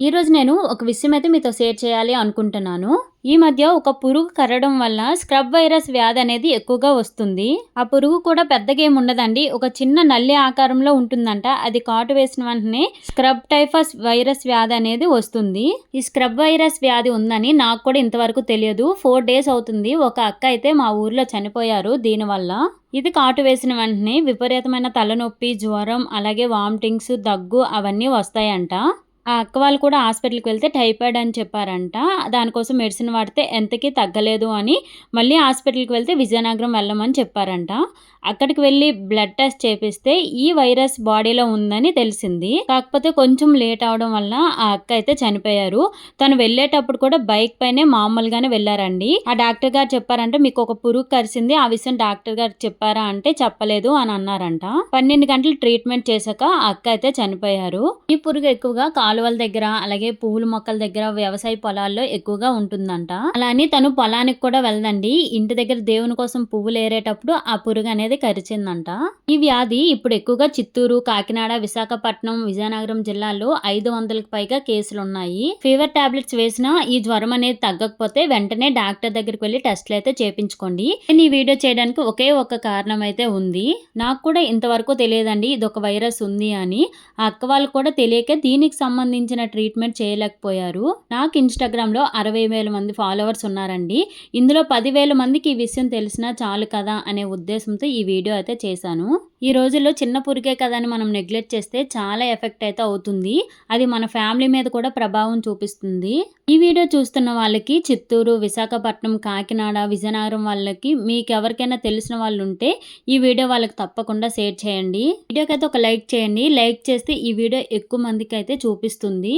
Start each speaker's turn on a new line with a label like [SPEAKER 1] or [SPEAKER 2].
[SPEAKER 1] ఈరోజు నేను ఒక విషయం అయితే మీతో షేర్ చేయాలి అనుకుంటున్నాను. ఈ మధ్య ఒక పురుగు కరవడం వల్ల స్క్రబ్ వైరస్ వ్యాధి అనేది ఎక్కువగా వస్తుంది. ఆ పురుగు కూడా పెద్దగా ఏమి ఉండదండి. ఒక చిన్న నల్లి ఆకారంలో ఉంటుందంట. అది కాటు వేసిన వెంటనే స్క్రబ్ టైఫస్ వైరస్ వ్యాధి అనేది వస్తుంది. ఈ స్క్రబ్ వైరస్ వ్యాధి ఉందని నాకు కూడా ఇంతవరకు తెలియదు. ఫోర్ డేస్ అవుతుంది. ఒక అక్క అయితే మా ఊర్లో చనిపోయారు దీనివల్ల. ఇది కాటు వేసిన వెంటనే విపరీతమైన తలనొప్పి జ్వరం అలాగే వామిటింగ్స్ దగ్గు అవన్నీ వస్తాయంట. ఆ అక్క వాళ్ళు కూడా హాస్పిటల్కి వెళ్తే టైఫాయిడ్ అని చెప్పారంట. దానికోసం మెడిసిన్ వాడితే ఎంతకీ తగ్గలేదు అని మళ్ళీ హాస్పిటల్కి వెళ్తే విజయనగరం వెళ్ళమని చెప్పారంట. అక్కడికి వెళ్ళి బ్లడ్ టెస్ట్ చేపిస్తే ఈ వైరస్ బాడీలో ఉందని తెలిసింది. కాకపోతే కొంచెం లేట్ అవడం వల్ల ఆ అక్క అయితే చనిపోయారు. తను వెళ్ళేటప్పుడు కూడా బైక్ పైనే మామూలుగానే వెళ్ళారండి. ఆ డాక్టర్ గారు చెప్పారంటే మీకు ఒక పురుగు కరిసింది ఆ విషయం డాక్టర్ గారు చెప్పారా అంటే చెప్పలేదు అని అన్నారంట. పన్నెండు గంటలు ట్రీట్మెంట్ చేశాక ఆ అక్క అయితే చనిపోయారు. ఈ పురుగు ఎక్కువగా కాలువల దగ్గర అలాగే పువ్వుల మొక్కల దగ్గర వ్యవసాయ పొలాల్లో ఎక్కువగా ఉంటుందంట. అలా అని తను పొలానికి కూడా వెళ్దండి. ఇంటి దగ్గర దేవుని కోసం పువ్వులు ఏరేటప్పుడు ఆ పురుగు అనేది కరిచిందంట. ఈ వ్యాధి ఇప్పుడు ఎక్కువగా చిత్తూరు కాకినాడ విశాఖపట్నం విజయనగరం జిల్లాల్లో ఐదు వందలకు పైగా కేసులు ఉన్నాయి ఫీవర్ టాబ్లెట్స్ వేసినా ఈ జ్వరం అనేది తగ్గకపోతే వెంటనే డాక్టర్ దగ్గరికి వెళ్ళి టెస్ట్లు అయితే చేపించుకోండి. నేను ఈ వీడియో చేయడానికి ఒకే ఒక కారణం అయితే ఉంది. నాకు కూడా ఇంతవరకు తెలియదండి ఇది ఒక వైరస్ ఉంది అని. అక్క వాళ్ళు కూడా తెలియక దీనికి సంబంధించిన ట్రీట్మెంట్ చేయలేకపోయారు. నాకు ఇన్స్టాగ్రామ్లో అరవై వేల మంది ఫాలోవర్స్ ఉన్నారండి. ఇందులో పదివేల మందికి ఈ విషయం తెలిసినా చాలు కదా అనే ఉద్దేశంతో ఈ వీడియో అయితే చేశాను. ఈ రోజుల్లో చిన్న పురికే కదా అని మనం నెగ్లెక్ట్ చేస్తే చాలా ఎఫెక్ట్ అయితే అవుతుంది. అది మన ఫ్యామిలీ మీద కూడా ప్రభావం చూపిస్తుంది. ఈ వీడియో చూస్తున్న వాళ్ళకి చిత్తూరు విశాఖపట్నం కాకినాడ విజయనగరం వాళ్ళకి మీకు ఎవరికైనా తెలిసిన వాళ్ళు ఉంటే ఈ వీడియో వాళ్ళకి తప్పకుండా షేర్ చేయండి. వీడియోకి అయితే ఒక లైక్ చేయండి. లైక్ చేస్తే ఈ వీడియో ఎక్కువ మందికి అయితే చూపిస్తుంది.